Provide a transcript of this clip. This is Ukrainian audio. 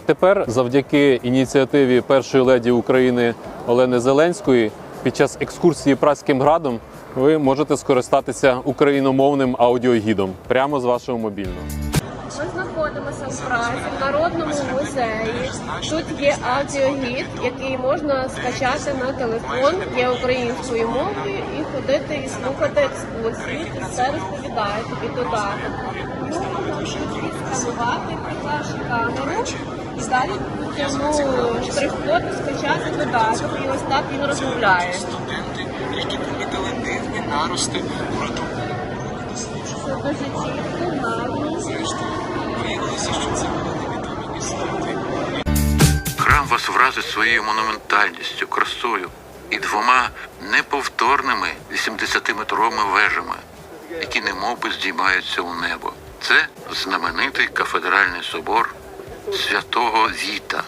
тепер, завдяки ініціативі першої леді України Олени Зеленської, під час екскурсії Празьким градом ви можете скористатися україномовним аудіогідом прямо з вашого мобільного. Ми знаходимося у Празі в народному музеї. Тут є аудіогід, який можна скачати на телефон, є українською мовою, і ходити і слухати екскурсії. І все розповідає тобі додаток. Можна швидко сканувати, камеру, далі по штрих-коду скачати додаток. І ось так він розмовляє. студенти, які помітили дивні нарости у роду. Це дуже чітко, гарно. Зрештою, виявилося, що це були невідомі істоти. Храм вас вразить своєю монументальністю, красою і двома неповторними 80-метровими вежами, які немовби здіймаються у небо. Це знаменитий кафедральний собор святого Зіта